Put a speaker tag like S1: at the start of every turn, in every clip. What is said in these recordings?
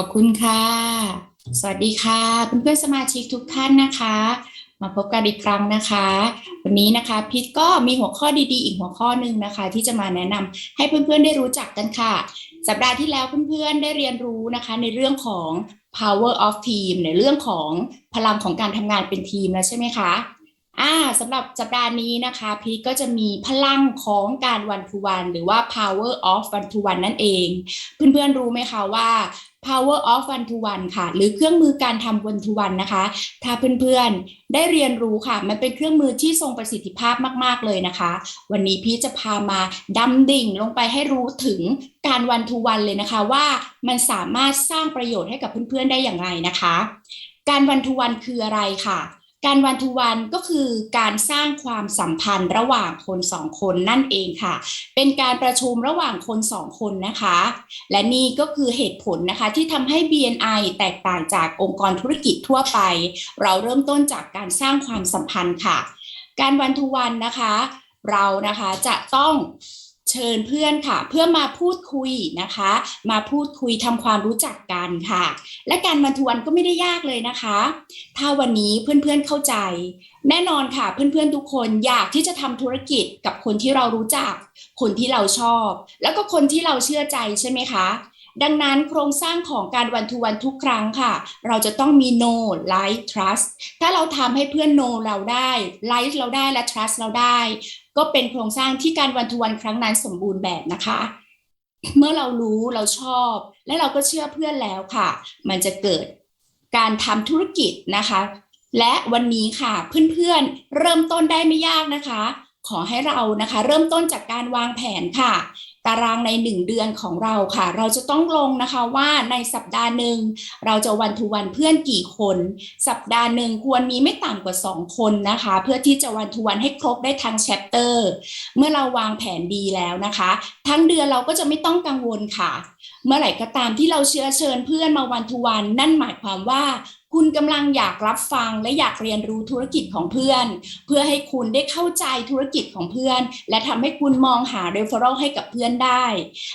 S1: ขอบคุณค่ะ สวัสดีค่ะเพื่อนๆสมาชิกทุกท่านนะคะ มาพบกันอีกครั้งนะคะ วันนี้นะคะพิทก็มีหัวข้อดีๆ อีกหัวข้อหนึ่งนะคะ ที่จะมาแนะนำให้เพื่อนๆได้รู้จักกันค่ะ สัปดาห์ที่แล้วเพื่อนๆได้เรียนรู้นะคะ ในเรื่องของ power of team ในเรื่องของพลังของการทำงานเป็นทีมแล้วใช่ไหมคะ อ่าสำหรับสัปดาห์นี้นะคะพีทก็จะมีพลังของการ one to one หรือว่า power of one to one นั่นเอง เพื่อนๆรู้ไหมคะว่า power of one to one ค่ะ หรือเครื่องมือการทำ one to one นะคะ ถ้าเพื่อนๆได้เรียนรู้ค่ะ มันเป็นเครื่องมือที่ทรงประสิทธิภาพมากๆเลยนะคะ วันนี้พี่จะพามาดำดิ่งลงไปให้รู้ถึงการ one to one เลยนะคะ ว่ามันสามารถสร้างประโยชน์ให้กับเพื่อนๆได้อย่างไรนะคะ การ one to one คืออะไรค่ะ การวันทูวันก็คือการสร้างความสัมพันธ์ระหว่างคนสองคนนั่นเองค่ะ เป็นการประชุมระหว่างคนสองคนนะคะ และนี่ก็คือเหตุผลนะคะที่ทำให้ BNI แตกต่างจากองค์กรธุรกิจทั่วไป เราเริ่มต้นจากการสร้างความสัมพันธ์ค่ะ การวันทูวันนะคะ เรานะคะจะต้อง เชิญเพื่อนค่ะ เพื่อมาพูดคุยนะคะ มาพูดคุยทำความรู้จักกันค่ะ และการวันทวนก็ไม่ได้ยากเลยนะคะ ถ้าวันนี้เพื่อนๆเข้าใจ แน่นอนค่ะ เพื่อนๆทุกคนอยากที่จะทำธุรกิจกับคนที่เรารู้จัก คนที่เราชอบ แล้วก็คนที่เราเชื่อใจใช่ไหมคะ ดังนั้นโครงสร้างของการวันทูวันทุกครั้งค่ะ เราจะต้องมี know like trust ถ้าเราทำให้เพื่อน know เราได้ like เราได้และ trust เราได้ ก็เป็นโครงสร้างที่การวันทูวันครั้งนั้นสมบูรณ์แบบนะคะ เมื่อเรารู้เราชอบ และเราก็เชื่อเพื่อนแล้วค่ะ มันจะเกิดการทำธุรกิจนะคะ และวันนี้ค่ะเพื่อนๆเริ่มต้นได้ไม่ยากนะคะ ขอให้เรานะคะ เริ่มต้นจากการวางแผนค่ะ ตารางในหนึ่งเดือนของเราค่ะ เราจะต้องลงนะคะว่าในสัปดาห์หนึ่งเราจะวันทูวันเพื่อนกี่คน สัปดาห์หนึ่งควรมีไม่ต่ำกว่า 2 คนนะคะ เพื่อที่จะวันทูวันให้ครบได้ทั้งแชปเตอร์เมื่อเราวางแผนดีแล้วนะคะ ทั้งเดือนเราก็จะไม่ต้องกังวลค่ะ เมื่อไหร่ก็ตามที่เราเชื้อเชิญเพื่อนมาวันทูวันนั่นหมายความว่า คุณกำลังอยากรับฟังและอยากเรียนรู้ธุรกิจของเพื่อน เพื่อให้คุณได้เข้าใจธุรกิจของเพื่อน และทำให้คุณมองหา referral ให้กับเพื่อนได้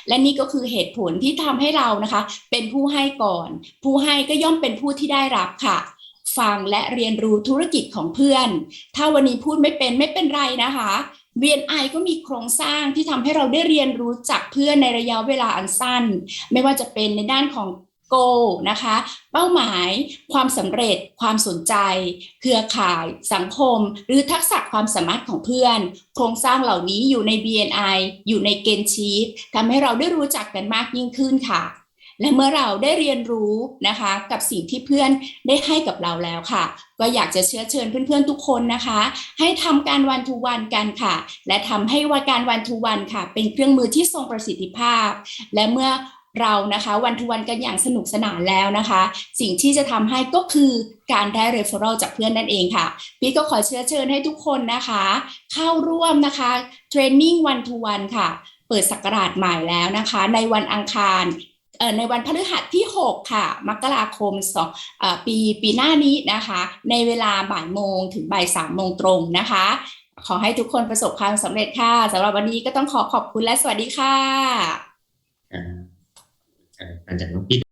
S1: และนี่ก็คือเหตุผลที่ทำให้เรานะคะ เป็นผู้ให้ก่อน ผู้ให้ก็ย่อมเป็นผู้ที่ได้รับค่ะฟังและเรียนรู้ธุรกิจของเพื่อน ถ้าวันนี้พูดไม่เป็นไม่เป็นไรนะคะ BNI ก็มีโครงสร้างที่ทำให้เราได้เรียนรู้จากเพื่อนในระยะเวลาอันสั้น ไม่ว่าจะเป็นในด้านของ goal นะคะ เป้าหมายความสำเร็จ ความสนใจ เครือข่าย สังคม หรือทักษะความสามารถของเพื่อน โครงสร้างเหล่านี้อยู่ใน BNI อยู่ในเกณฑ์ชีตทำให้เราได้รู้จักกันมากยิ่งขึ้นค่ะ และเมื่อเราได้เรียนรู้นะคะ กับสิ่งที่เพื่อนได้ให้กับเราแล้วค่ะ ก็อยากจะเชื้อเชิญเพื่อนๆทุกคนนะคะ ให้ทำการวันทูวันกันค่ะ และทำให้ว่าการวันทูวันค่ะ เป็นเครื่องมือที่ทรงประสิทธิภาพ และเมื่อ เรานะคะวันทูวันกันอย่างสนุกสนานแล้วนะคะ สิ่งที่จะทำให้ก็คือการได้ referral จากเพื่อนนั่นเองค่ะพี่ก็ขอเชื้อเชิญให้ทุกคนนะคะ เข้าร่วมนะคะเทรนนิ่งวันทูวันค่ะ เปิดสักราชใหม่แล้วนะคะ ในวันอังคารในวันพฤหัสที่ 6 ค่ะ มกราคมสองปีปีหน้านี้นะคะ ในเวลาบ่ายโมงถึงบ่ายสามโมงตรงนะคะ ขอให้ทุกคนประสบความสำเร็จค่ะสำหรับวันนี้ก็ต้องขอขอบคุณและสวัสดีค่ะ
S2: หลังจากน้องพี่